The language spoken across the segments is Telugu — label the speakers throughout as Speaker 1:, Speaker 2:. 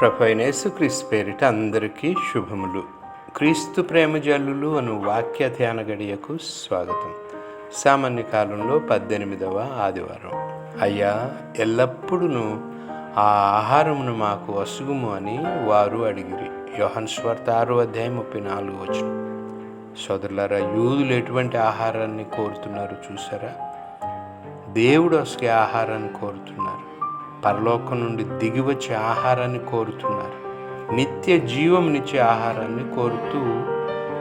Speaker 1: ప్రభైనేసుక్రీస్తు పేరిట అందరికీ శుభములు. క్రీస్తు ప్రేమ జల్లులు అను వాక్య ధ్యాన గడియకు స్వాగతం. సామాన్య కాలంలో పద్దెనిమిదవ ఆదివారం. అయ్యా ఎల్లప్పుడూ ఆ ఆహారమును మాకు వసుగుము అని వారు అడిగిరి. యోహన్ స్వార్థ ఆరో అధ్యాయం ముప్పై నాలుగు వచ్చిన సోదరులారా యూదులు ఎటువంటి ఆహారాన్ని కోరుతున్నారు చూసారా? దేవుడు అసలు ఆహారాన్ని కోరుతున్నారు. పరలోకం నుండి దిగి వచ్చే ఆహారాన్ని కోరుతున్నారు. నిత్య జీవమునిచ్చే ఆహారాన్ని కోరుతూ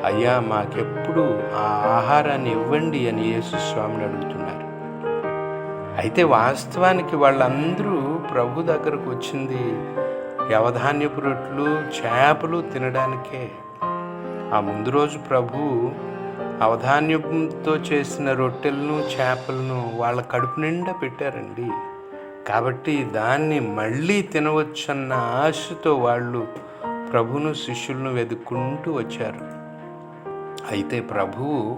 Speaker 1: అయ్యా మాకెప్పుడు ఆ ఆహారాన్ని ఇవ్వండి అని యేసు స్వామిని అడుగుతున్నారు. అయితే వాస్తవానికి వాళ్ళందరూ ప్రభు దగ్గరకు వచ్చింది యవధాన్యపు రొట్లు చేపలు తినడానికే. ఆ ముందు రోజు ప్రభు అవధాన్యంతో చేసిన రొట్టెలను చేపలను వాళ్ళ కడుపు నిండా పెట్టారండి. కాబట్టి దాన్ని మళ్ళీ తినవచ్చన్న ఆశతో వాళ్ళు ప్రభును శిష్యులను వెతుక్కుంటూ వచ్చారు. అయితే ప్రభువు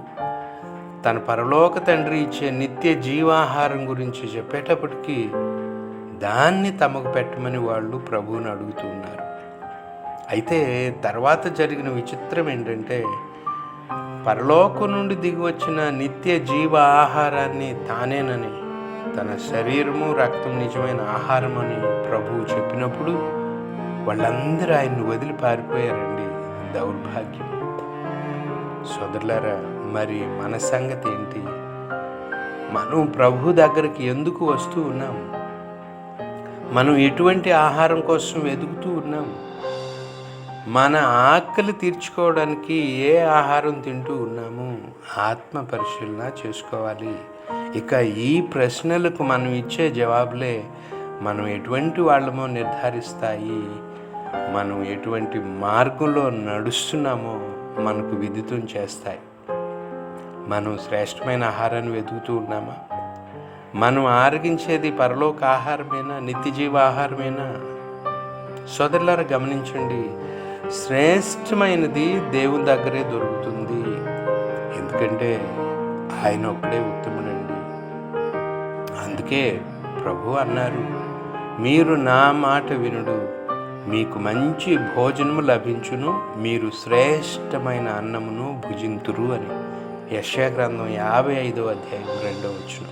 Speaker 1: తన పరలోక తండ్రి ఇచ్చే నిత్య జీవాహారం గురించి చెప్పేటప్పటికీ దాన్ని తమకు పెట్టమని వాళ్ళు ప్రభువుని అడుగుతున్నారు అయితే తర్వాత జరిగిన విచిత్రం ఏంటంటే పరలోకం నుండి దిగి వచ్చిన నిత్య జీవ ఆహారాన్ని తానేనని తన శరీరము రక్తం నిజమైన ఆహారం అని ప్రభువు చెప్పినప్పుడు వాళ్ళందరూ ఆయన్ని వదిలి పారిపోయారండి. దౌర్భాగ్యం. సోదరులారా మరి మన సంగతి ఏంటి? మనం ప్రభు దగ్గరికి ఎందుకు వస్తూ ఉన్నాం? మనం ఎటువంటి ఆహారం కోసం వెతుకుతూ ఉన్నాం? మన ఆకలి తీర్చుకోవడానికి ఏ ఆహారం తింటూ ఉన్నాము? ఆత్మ పరిశీలన చేసుకోవాలి. ఇక ఈ ప్రశ్నలకు మనం ఇచ్చే జవాబులే మనం ఎటువంటి వాళ్ళమో నిర్ధారిస్తాయి మనం ఎటువంటి మార్గంలో నడుస్తున్నామో మనకు విదితం చేస్తాయి. మనం శ్రేష్టమైన ఆహారాన్ని వెతుకుతూ ఉన్నామా? మనం ఆరగించేది పరలోక ఆహారమేనా నిత్యజీవ ఆహారమేనా? సోదరులారా గమనించండి శ్రేష్టమైనది దేవుని దగ్గరే దొరుకుతుంది. ఎందుకంటే ఆయన ఒక్కడే ఉత్తమం అందుకే ప్రభు అన్నారు మీరు నా మాట వినుడు మీకు మంచి భోజనము లభించును మీరు శ్రేష్టమైన అన్నమును భుజింతురు అని. యశాగ్రంథం యాభై ఐదో అధ్యాయం రెండో వచ్చిన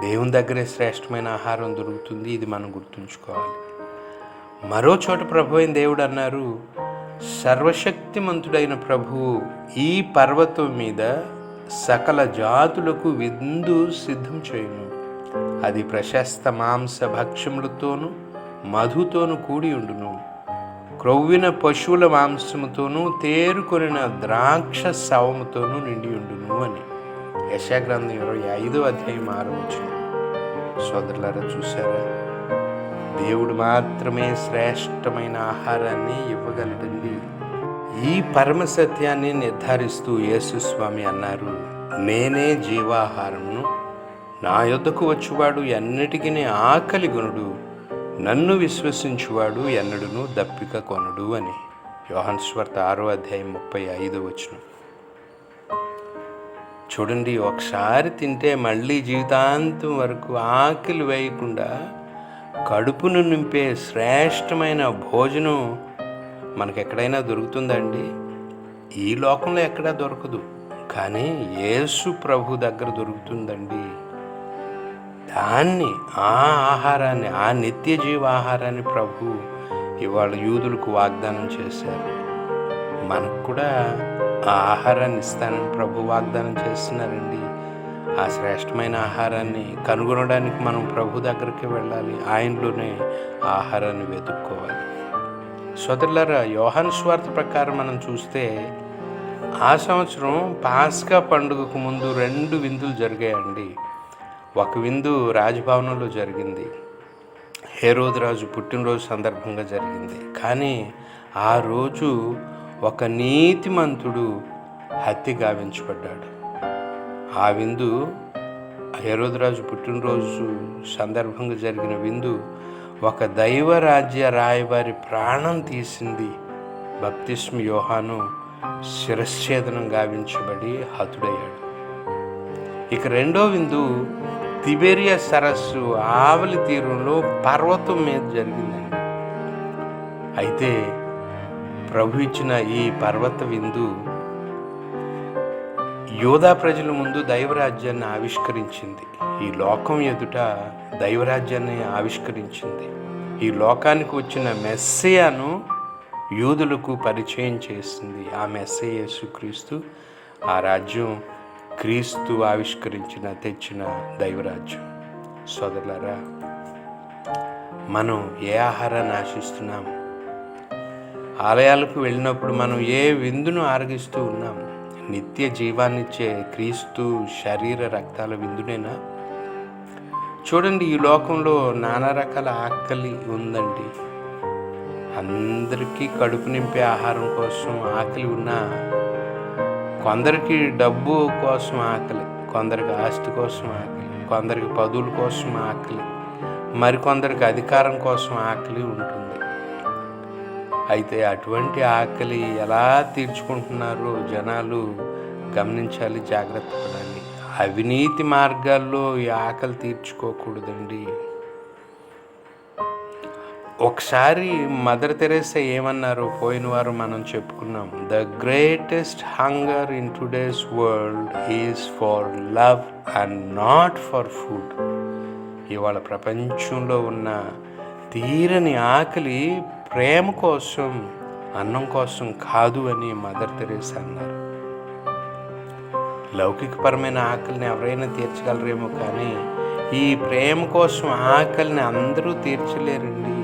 Speaker 1: దేవుని దగ్గరే శ్రేష్టమైన ఆహారం దొరుకుతుంది ఇది మనం గుర్తుంచుకోవాలి. మరో చోట ప్రభు అయిన దేవుడు అన్నారు సర్వశక్తిమంతుడైన ప్రభువు ఈ పర్వతం మీద సకల జాతులకు విందు సిద్ధం చేయును అది ప్రశస్త మాంస భక్ష్యములతోనూ మధుతోనూ కూడి ఉండును. క్రొవ్విన పశువుల మాంసముతోనూ తేరుకొనిన ద్రాక్ష సవముతోనూ నిండి ఉండును అని యశాగ్రంథం ఇరవై ఐదో అధ్యాయం ఆరవచ్చు సోదరులారా చూసారా దేవుడు మాత్రమే శ్రేష్టమైన ఆహారాన్ని ఇవ్వగలడండి. ఈ పరమ సత్యాన్ని నిర్ధారిస్తూ యేసుస్వామి అన్నారు నేనే జీవాహారమును. నా యొద్దకు వచ్చువాడు ఎన్నటికీ ఆకలి గునుడు. నన్ను విశ్వసించువాడు ఎన్నడును దప్పిక కొనడు అని. యోహన్స్వర్త ఆరో అధ్యాయం ముప్పై ఐదు వచ్చిన చూడండి ఒకసారి తింటే మళ్ళీ జీవితాంతం వరకు ఆకలి వేయకుండా కడుపును నింపే శ్రేష్టమైన భోజనం మనకు ఎక్కడైనా దొరుకుతుందండి. ఈ లోకంలో ఎక్కడా దొరకదు. కానీ యేసు ప్రభు దగ్గర దొరుకుతుందండి. దాన్ని ఆ ఆహారాన్ని ఆ నిత్య జీవ ఆహారాన్ని ప్రభు ఇవాళ యూదులకు వాగ్దానం చేశారు. మనకు కూడా ఆ ఆహారాన్ని ఇస్తానని ప్రభు వాగ్దానం చేస్తున్నారండి. ఆ శ్రేష్టమైన ఆహారాన్ని కనుగొనడానికి మనం ప్రభు దగ్గరికి వెళ్ళాలి. ఆయనలోనే ఆహారాన్ని వెతుక్కోవాలి. సోదరులారా యోహన్ స్వార్థ ప్రకారం మనం చూస్తే ఆ సంవత్సరం పాస్కా పండుగకు ముందు రెండు విందులు జరిగాయండి. ఒక విందు రాజభవనంలో జరిగింది. హేరోదు రాజు పుట్టినరోజు సందర్భంగా జరిగింది. కానీ ఆ రోజు ఒక నీతిమంతుడు హత్య గావించబడ్డాడు. ఆ విందు హేరోదురాజు పుట్టినరోజు సందర్భంగా జరిగిన విందు ఒక దైవరాజ్య రాయవారి ప్రాణం తీసింది బప్తిస్మ యోహాను శిరశ్ఛేదనం గావించబడి హతుడయ్యాడు. ఇక రెండో విందు తిబెరియా సరస్సు ఆవలి తీరంలో పర్వతం మీద జరిగిందండి. అయితే ప్రభు ఇచ్చిన ఈ పర్వత విందు యోధా ప్రజల ముందు దైవరాజ్యాన్ని ఆవిష్కరించింది. ఈ లోకం ఎదుట దైవరాజ్యాన్ని ఆవిష్కరించింది. ఈ లోకానికి వచ్చిన మెస్సయాను యూదులకు పరిచయం చేసింది. ఆ మెస్సయ యేసుక్రీస్తు ఆ రాజ్యం క్రీస్తు ఆవిష్కరించిన తెచ్చిన దైవరాజ్యం. సోదరులరా మనం ఏ ఆహారాన్ని ఆశిస్తున్నాం? ఆలయాలకు వెళ్ళినప్పుడు మనం ఏ విందును ఆరగిస్తూ ఉన్నాం? నిత్య జీవాన్నిచ్చే క్రీస్తు శరీర రక్తాల విందునేనా? చూడండి ఈ లోకంలో నానా రకాల ఆకలి ఉందండి. అందరికీ కడుపు నింపే ఆహారం కోసం ఆకలి ఉన్నా కొందరికి డబ్బు కోసం ఆకలి కొందరికి ఆస్తి కోసం ఆకలి కొందరికి పదువుల కోసం ఆకలి మరికొందరికి అధికారం కోసం ఆకలి ఉంటుంది. అయితే అటువంటి ఆకలి ఎలా తీర్చుకుంటున్నారో జనాలు గమనించాలి జాగ్రత్త పడాలి. అవినీతి మార్గాల్లో ఈ ఆకలి తీర్చుకోకూడదండి. ఒకసారి మదర్ తెరేసా ఏమన్నారో పోయిన వారు మనం చెప్పుకున్నాం the greatest hunger in today's world is for love and not for food ఇవాళ ప్రపంచంలో ఉన్న తీరని ఆకలి ప్రేమ కోసం అన్నం కోసం కాదు అని మదర్ తెరేసా అన్నారు. లౌకికపరమైన ఆకలిని ఎవరైనా తీర్చగలరేమో కానీ ఈ ప్రేమ కోసం ఆకలిని అందరూ తీర్చలేరండి.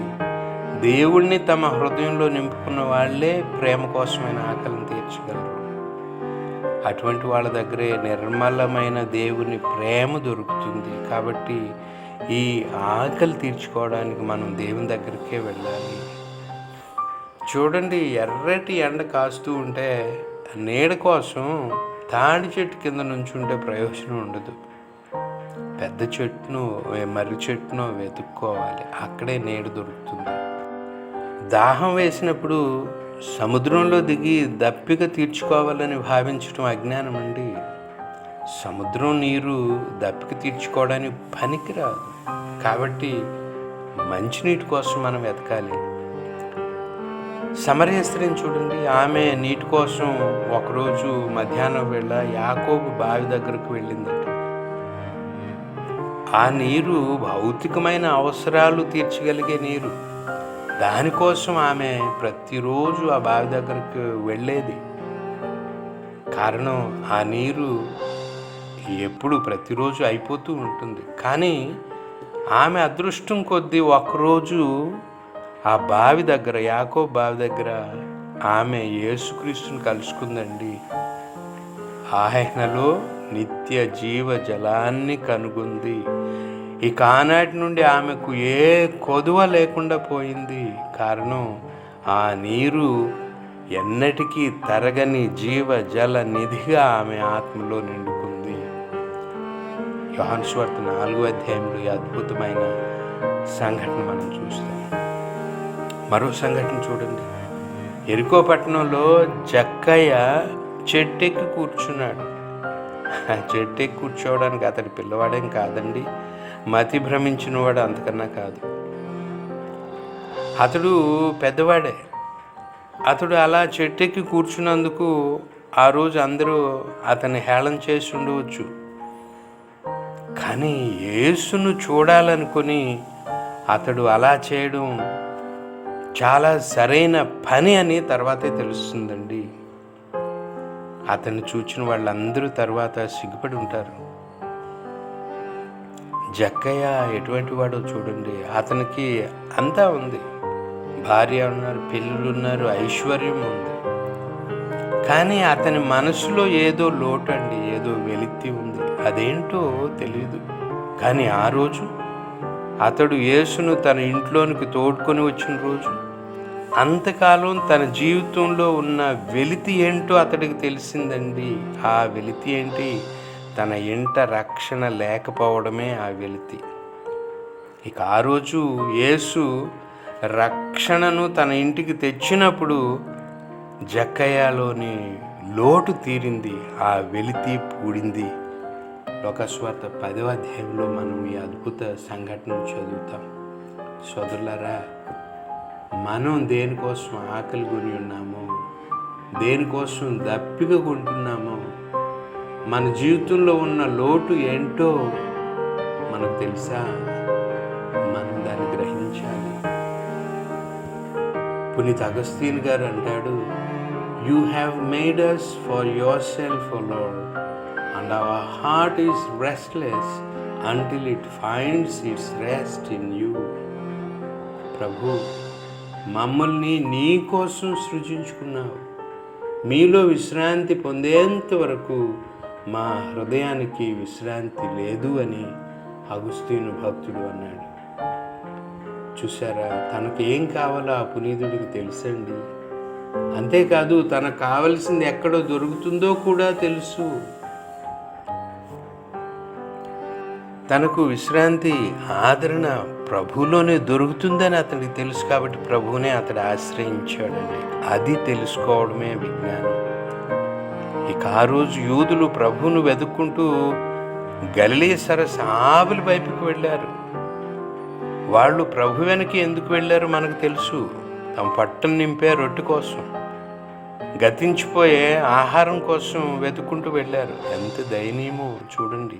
Speaker 1: దేవుణ్ణి తమ హృదయంలో నింపుకున్న వాళ్ళే ప్రేమ కోసమైన ఆకలిని తీర్చగలరు. అటువంటి వాళ్ళ దగ్గరే నిర్మలమైన దేవుని ప్రేమ దొరుకుతుంది. కాబట్టి ఈ ఆకలి తీర్చుకోవడానికి మనం దేవుని దగ్గరికే వెళ్ళాలి. చూడండి ఎర్రటి ఎండ కాస్తూ ఉంటే నీడ కోసం తాడి చెట్టు కింద నుంచి ఉంటే ప్రయోజనం ఉండదు. పెద్ద చెట్టును మర్రి చెట్టును వెతుక్కోవాలి. అక్కడే నీడ దొరుకుతుంది. దాహం వేసినప్పుడు సముద్రంలో దిగి దప్పిక తీర్చుకోవాలని భావించడం అజ్ఞానం అండి. సముద్రం నీరు దప్పిక తీర్చుకోవడానికి పనికిరాదు. కాబట్టి మంచినీటి కోసం మనం వెతకాలి. సమరయ స్త్రీని చూడండి. ఆమె నీటి కోసం ఒకరోజు మధ్యాహ్నం వేళ యాకోబు బావి దగ్గరకు వెళ్ళిందట. ఆ నీరు భౌతికమైన అవసరాలు తీర్చగలిగే నీరు. దానికోసం ఆమె ప్రతిరోజు ఆ బావి దగ్గరకు వెళ్ళేది. కారణం ఆ నీరు ఎప్పుడు ప్రతిరోజు అయిపోతూ ఉంటుంది. కానీ ఆమె అదృష్టం కొద్దీ ఒకరోజు ఆ బావి దగ్గర యాకో బావి దగ్గర ఆమె యేసుక్రీస్తుని కలుసుకుందండి. ఆయనలో నిత్య జీవ జలాన్ని కనుగొంది. ఇక ఆనాటి నుండి ఆమెకు ఏ కొదువ లేకుండా పోయింది. కారణం ఆ నీరు ఎన్నటికీ తరగని జీవ జల నిధిగా ఆమె ఆత్మలో నిండుకుంది. యోహాన్స్వార్త నాలుగో అధ్యాయంలో ఈ అద్భుతమైన సంఘటన మనం చూస్తాం. మరో సంఘటన చూడండి. ఎరుకో పట్టణంలో జక్కయ్య చెట్టెక్కి కూర్చున్నాడు. ఆ చెట్టెక్కి కూర్చోవడానికి అతడి పిల్లవాడేం కాదండి. మతి భ్రమించిన వాడు అంతకన్నా కాదు. అతడు పెద్దవాడే. అతడు అలా చెట్టెక్కి కూర్చున్నందుకు ఆ రోజు అందరూ అతన్ని హేళన చేసి ఉండవచ్చు. కానీ యేసును చూడాలనుకొని అతడు అలా చేయడం చాలా సరైన పని అని తర్వాతే తెలుస్తుందండి. అతన్ని చూచిన వాళ్ళందరూ తర్వాత సిగ్గుపడి ఉంటారు. జక్కయ్య ఎటువంటి వాడో చూడండి అతనికి అంతా ఉంది. భార్య ఉన్నారు పిల్లలు ఉన్నారు ఐశ్వర్యం ఉంది. కానీ అతని మనసులో ఏదో లోటు అండి ఏదో వెలితి ఉంది. అదేంటో తెలియదు కానీ ఆ రోజు అతడు యేసును తన ఇంట్లోనికి తోడుకొని వచ్చిన రోజు అంతకాలం తన జీవితంలో ఉన్న వెలితి ఏంటో అతడికి తెలిసిందండి. ఆ వెలితి ఏంటి? తన ఇంట రక్షణ లేకపోవడమే ఆ వెలితి. ఇక ఆ రోజు యేసు రక్షణను తన ఇంటికి తెచ్చినప్పుడు జక్కయ్యలోని లోటు తీరింది ఆ వెలితి పూడింది. లోకస్వార్త పదవ అధ్యాయంలో మనం ఈ అద్భుత సంఘటన చదువుతాం. సోదరులరా మనం దేనికోసం ఆకలి కొని ఉన్నామో దేనికోసం దప్పిక కొంటున్నామో మన జీవితంలో ఉన్న లోటు ఏంటో మనకు తెలుసా? మనం దాన్ని గ్రహించాలి. పునీత్ అగస్తీన్ గారు అంటాడు you have made us for yourself Lord and our heart is restless until it finds its rest in you ప్రభు మమ్మల్ని నీ కోసం సృజించుకున్నావు. మీలో విశ్రాంతి పొందేంత వరకు మా హృదయానికి విశ్రాంతి లేదు అని అగుస్తీను భక్తుడు అన్నాడు. చూసారా తనకు ఏం కావాలో ఆ పునీతుడికి తెలుసండి. అంతేకాదు తనకు కావలసింది ఎక్కడో దొరుకుతుందో కూడా తెలుసు. తనకు విశ్రాంతి ఆదరణ ప్రభులోనే దొరుకుతుందని అతనికి తెలుసు కాబట్టి ప్రభువునే అతడు ఆశ్రయించాడని. అది తెలుసుకోవడమే విజ్ఞానం. ఇక ఆ రోజు యూదులు ప్రభువును వెతుక్కుంటూ గలిలే సరస్సు ఆవుల వైపుకి వెళ్ళారు. వాళ్ళు ప్రభు వెనక్కి ఎందుకు వెళ్ళారో మనకు తెలుసు. తమ పట్టను నింపే రొట్టె కోసం గతించిపోయే ఆహారం కోసం వెతుక్కుంటూ వెళ్ళారు. ఎంత దయనీయమో చూడండి.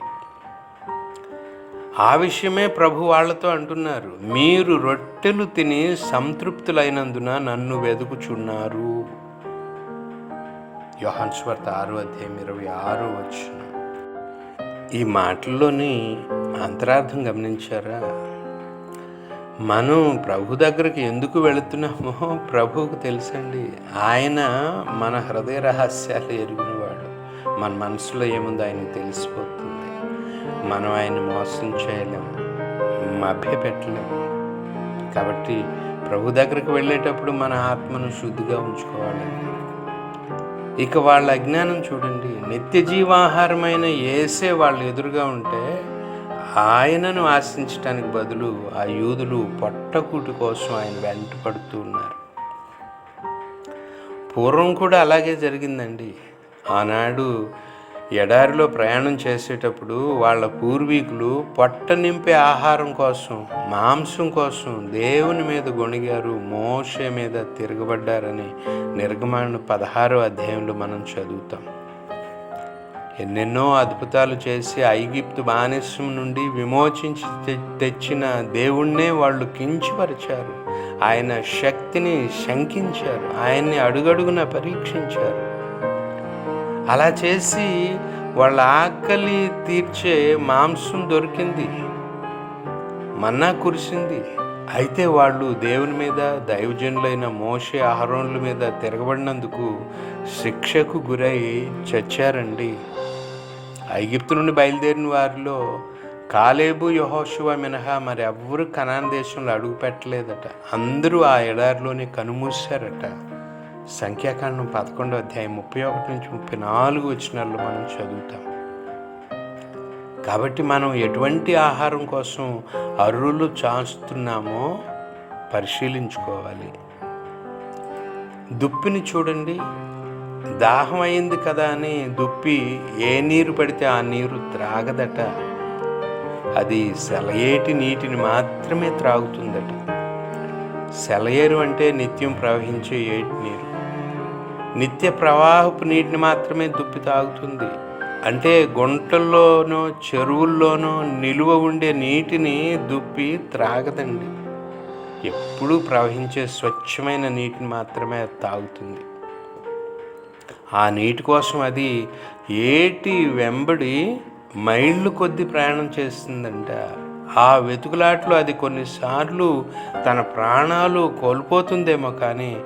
Speaker 1: ఆ విషయమే ప్రభు వాళ్ళతో అంటున్నారు. మీరు రొట్టెలు తిని సంతృప్తులైనందున నన్ను వెతుకుచున్నారు యోహన్స్వర్త ఆరు ఆరో అధ్యాయం ఇరవై ఆరో వచ్చిన ఈ మాటల్లోని అంతరార్థం గమనించారా? మనం ప్రభు దగ్గరికి ఎందుకు వెళుతున్నామో ప్రభువుకు తెలుసండి. ఆయన మన హృదయ రహస్యాలు ఎరిగినవాడు. మన మనసులో ఏముందో ఆయనకు తెలిసిపోతుంది. మనం ఆయన మోసం చేయలేము మభ్యపెట్టలేము. కాబట్టి ప్రభు దగ్గరికి వెళ్ళేటప్పుడు మన ఆత్మను శుద్ధిగా ఉంచుకోవాలి. ఇక వాళ్ళ అజ్ఞానం చూడండి. నిత్య జీవాహారమైన ఏసే వాళ్ళు ఎదురుగా ఉంటే ఆయనను ఆశించటానికి బదులు ఆ యూదులు పొట్టకూటి కోసం ఆయన వెంట పడుతూ ఉన్నారు. పూర్వం కూడా అలాగే జరిగిందండి. ఆనాడు ఎడారిలో ప్రయాణం చేసేటప్పుడు వాళ్ళ పూర్వీకులు పొట్ట నింపే ఆహారం కోసం మాంసం కోసం దేవుని మీద గొణిగారు మోషే మీద తిరగబడ్డారని నిర్గమాణ పదహారో అధ్యాయంలో మనం చదువుతాం. ఎన్నెన్నో అద్భుతాలు చేసి ఐగిప్తు బానిసం నుండి విమోచించి తె- తెచ్చిన దేవుణ్ణే వాళ్ళు కించపరిచారు. ఆయన శక్తిని శంకించారు. ఆయన్ని అడుగడుగున పరీక్షించారు. అలా చేసి వాళ్ళ ఆకలి తీర్చే మాంసం దొరికింది. మన్నా కురిసింది. అయితే వాళ్ళు దేవుని మీద దైవజనులైన మోషే ఆహారోన్ల మీద తిరగబడినందుకు శిక్షకు గురై చచ్చారండి. ఐగిప్తు నుండి బయలుదేరిన వారిలో కాలేబు యహోశివ మినహా మరి ఎవ్వరు కనాన్ దేశంలో అడుగు పెట్టలేదట అందరూ ఆ ఎడారిలోనే కనుమూశారట. సంఖ్యాకాండం పదకొండో అధ్యాయం ముప్పై ఒకటి నుంచి ముప్పై నాలుగు వచ్చినాల్లో మనం చదువుతాం. కాబట్టి మనం ఎటువంటి ఆహారం కోసం అర్రులు చాస్తున్నామో పరిశీలించుకోవాలి. దుప్పిని చూడండి. దాహం అయింది కదా అని దుప్పి ఏ నీరు పడితే ఆ నీరు త్రాగదట. అది సెలయేటి నీటిని మాత్రమే త్రాగుతుందట. సెలయేరు అంటే నిత్యం ప్రవహించే ఏటి నీరు. నిత్య ప్రవాహపు నీటిని మాత్రమే దుప్పి తాగుతుంది. అంటే గుంటల్లోనో చెరువుల్లోనో నిలువ ఉండే నీటిని దుప్పి త్రాగదండి. ఎప్పుడూ ప్రవహించే స్వచ్ఛమైన నీటిని మాత్రమే తాగుతుంది. ఆ నీటి కోసం అది ఏటి వెంబడి మైళ్ళు కొద్ది ప్రయాణం చేస్తుందంట. ఆ వెతుకులాట్లో అది కొన్నిసార్లు తన ప్రాణాలు కోల్పోతుందేమో కానీ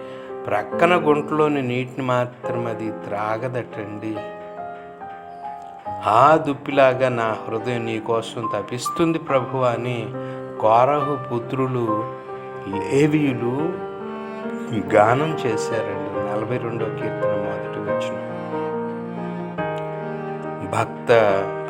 Speaker 1: ప్రక్కన గుంటలోని నీటిని మాత్రం అది త్రాగదటండి. ఆ దుప్పిలాగా నా హృదయం నీకోసం తపిస్తుంది ప్రభు అని కోరహు పుత్రులు లేవీయులు గానం చేశారండి. నలభై రెండో కీర్తన మొదటి వచ్చిన భక్త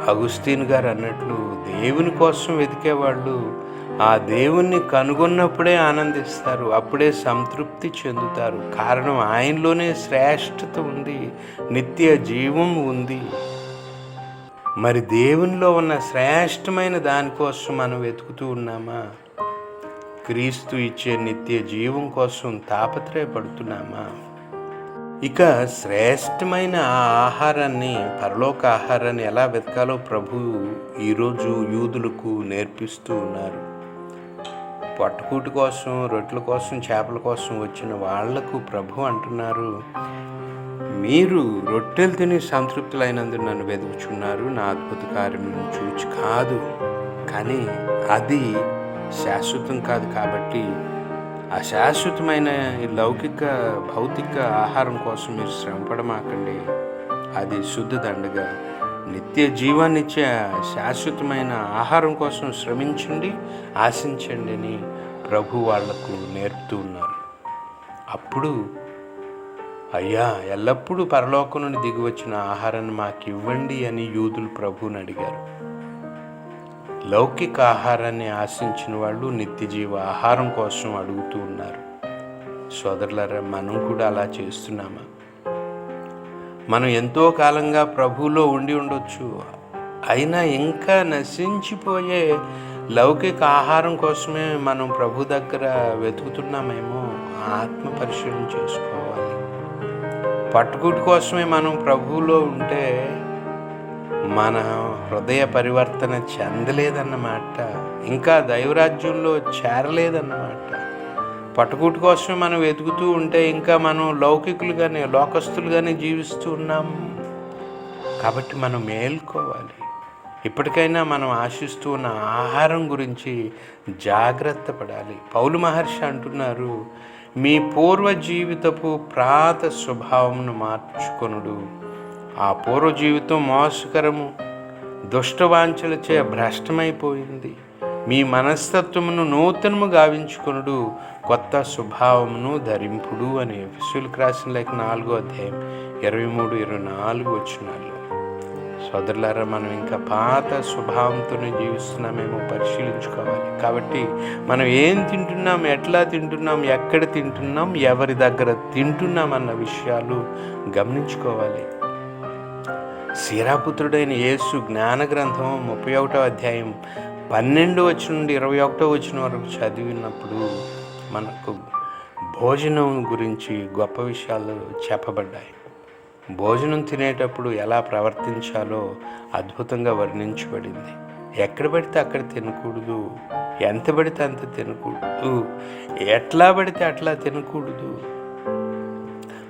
Speaker 1: అగుస్తీన్ గారు అన్నట్లు దేవుని కోసం వెతికేవాళ్ళు ఆ దేవుణ్ణి కనుగొన్నప్పుడే ఆనందిస్తారు అప్పుడే సంతృప్తి చెందుతారు. కారణం ఆయనలోనే శ్రేష్టత ఉంది నిత్య జీవం ఉంది. మరి దేవునిలో ఉన్న శ్రేష్టమైన దానికోసం మనం వెతుకుతూ ఉన్నామా? క్రీస్తు ఇచ్చే నిత్య జీవం కోసం తాపత్రయపడుతున్నామా? ఇక శ్రేష్టమైన ఆ ఆహారాన్ని పరలోక ఆహారాన్ని ఎలా వెతకాలో ప్రభు ఈరోజు యూదులకు నేర్పిస్తూ ఉన్నారు. పట్టుకూటి కోసం రొట్టెల కోసం చేపల కోసం వచ్చిన వాళ్ళకు ప్రభు అంటున్నారు మీరు రొట్టెలు తిని సంతృప్తులైనందుకు నన్ను వెతుకుచున్నారు. నా అద్భుత కార్యములను చూచి కాదు. కానీ అది శాశ్వతం కాదు కాబట్టి ఆ ఈ లౌకిక భౌతిక ఆహారం కోసం మీరు శ్రమపడమాకండి. అది శుద్ధ దండగా నిత్య జీవాన్నిచ్చే శాశ్వతమైన ఆహారం కోసం శ్రమించండి ఆశించండి అని ప్రభు వాళ్ళకు నేర్పుతూ ఉన్నారు. అప్పుడు అయ్యా ఎల్లప్పుడూ పరలోకం నుండి దిగివచ్చిన ఆహారాన్ని మాకు ఇవ్వండి అని యూదులు ప్రభువుని అడిగారు. లౌకిక ఆహారాన్ని ఆశించిన వాళ్ళు నిత్యజీవ ఆహారం కోసం అడుగుతూ ఉన్నారు. సోదరులారా మనం కూడా అలా చేస్తున్నామా? మనం ఎంతో కాలంగా ప్రభువులో ఉండి ఉండొచ్చు. అయినా ఇంకా నశించిపోయే లౌకిక ఆహారం కోసమే మనం ప్రభు దగ్గర వెతుకుతున్నామేమో ఆత్మ పరిశీలన చేసుకోవాలి. పట్టుకుటి కోసమే మనం ప్రభువులో ఉంటే మన హృదయ పరివర్తన చెందలేదన్నమాట. ఇంకా దైవరాజ్యంలో చేరలేదన్నమాట. పట్టుకుట్టు కోసమే మనం వెతుకుతూ ఉంటే ఇంకా మనం లౌకికులుగానే లోకస్తులుగానే జీవిస్తూ ఉన్నాం. కాబట్టి మనం మేల్కోవాలి. ఇప్పటికైనా మనం ఆశిస్తూ ఉన్న ఆహారం గురించి జాగ్రత్త పడాలి. పౌలు మహర్షి అంటున్నారు మీ పూర్వ జీవితపు ప్రాత స్వభావంను మార్చుకొనుడు. ఆ పూర్వ జీవితం మోసకరము దుష్టవాంఛలచే భ్రష్టమైపోయింది. మీ మనస్తత్వమును నూతనము గావించుకొనుడు కొత్త స్వభావమును ధరింపుడు అనే విశ్వలకు రాసిన లేక నాలుగో అధ్యాయం ఇరవై మూడు ఇరవై నాలుగు వచ్చినాలు సోదరులారా మనం ఇంకా పాత స్వభావంతోనే జీవిస్తున్నామేమో పరిశీలించుకోవాలి. కాబట్టి మనం ఏం తింటున్నాం ఎట్లా తింటున్నాం ఎక్కడ తింటున్నాం ఎవరి దగ్గర తింటున్నాం అన్న విషయాలు గమనించుకోవాలి. సీరాపుత్రుడైన యేసు జ్ఞాన గ్రంథం ముప్పై ఒకటో అధ్యాయం పన్నెండు వచ్చిన నుండి ఇరవై ఒకటో వచ్చిన వరకు చదివినప్పుడు మనకు భోజనం గురించి గొప్ప విషయాలు చెప్పబడ్డాయి. భోజనం తినేటప్పుడు ఎలా ప్రవర్తించాలో అద్భుతంగా వర్ణించబడింది. ఎక్కడ పడితే అక్కడ తినకూడదు ఎంత పడితే అంత తినకూడదు ఎట్లా పడితే అట్లా తినకూడదు.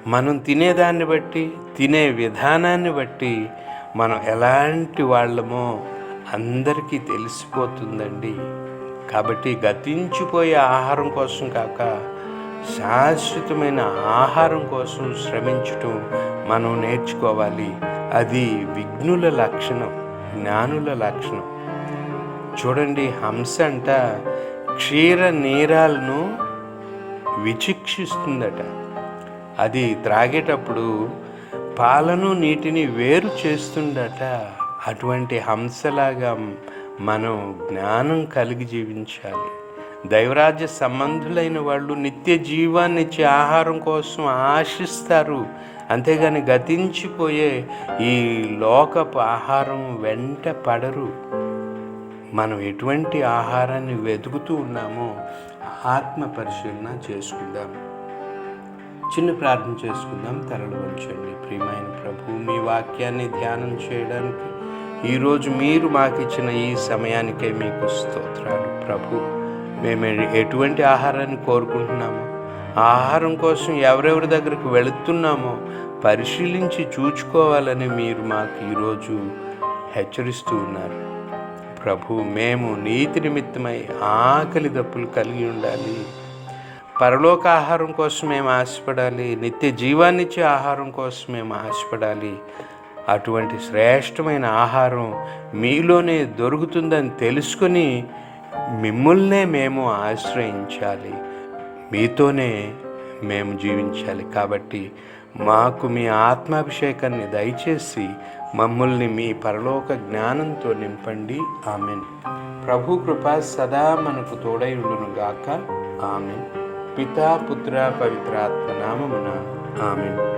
Speaker 1: మనం తినేదాన్ని బట్టి తినే విధానాన్ని బట్టి మనం ఎలాంటి వాళ్ళమో అందరికీ తెలిసిపోతుందండి. కాబట్టి గతించిపోయే ఆహారం కోసం కాక శాశ్వతమైన ఆహారం కోసం శ్రమించటం మనం నేర్చుకోవాలి. అది విఘ్నుల లక్షణం జ్ఞానుల లక్షణం. చూడండి హంస అంట క్షీర నీరాలను విచిక్షిస్తుందట. అది త్రాగేటప్పుడు పాలను నీటిని వేరు చేస్తుందట. అటువంటి హంసలాగా మనం జ్ఞానం కలిగి జీవించాలి. దైవరాజ్య సంబంధులైన వాళ్ళు నిత్య జీవాన్ని ఇచ్చే ఆహారం కోసం ఆశిస్తారు. అంతేగాని గతించిపోయే ఈ లోకపు ఆహారం వెంట పడరు. మనం ఎటువంటి ఆహారాన్ని వెతుకుతూ ఉన్నామో ఆత్మ పరిశీలన చేసుకుందాం. చిన్న ప్రార్థన చేసుకుందాం. తరలి ఉంచండి ప్రియమైన ప్రభు మీ వాక్యాన్ని ధ్యానం చేయడానికి ఈరోజు మీరు మాకు ఇచ్చిన ఈ సమయానికే మీకు స్తోత్రాలు. ప్రభు మేము ఎటువంటి ఆహారాన్ని కోరుకుంటున్నామో ఆహారం కోసం ఎవరెవరి దగ్గరకు వెళుతున్నామో పరిశీలించి చూచుకోవాలని మీరు మాకు ఈరోజు హెచ్చరిస్తూ ఉన్నారు. ప్రభు మేము నీతి నిమిత్తమై ఆకలి దప్పులు కలిగి ఉండాలి. పరలోక ఆహారం కోసం మేము ఆశపడాలి. నిత్య జీవాన్నిచ్చే ఆహారం కోసం మేము ఆశపడాలి. అటువంటి శ్రేష్టమైన ఆహారం మీలోనే దొరుకుతుందని తెలుసుకొని మిమ్మల్నే మేము ఆశ్రయించాలి. మీతోనే మేము జీవించాలి. కాబట్టి మాకు మీ ఆత్మాభిషేకాన్ని దయచేసి మమ్మల్ని మీ పరలోక జ్ఞానంతో నింపండి. ఆమెన్. ప్రభు కృప సదా మనకు తోడై ఉండును గాక ఆమెన్. పితా పుత్ర పవిత్రాత్మ నామమున ఆమెన్.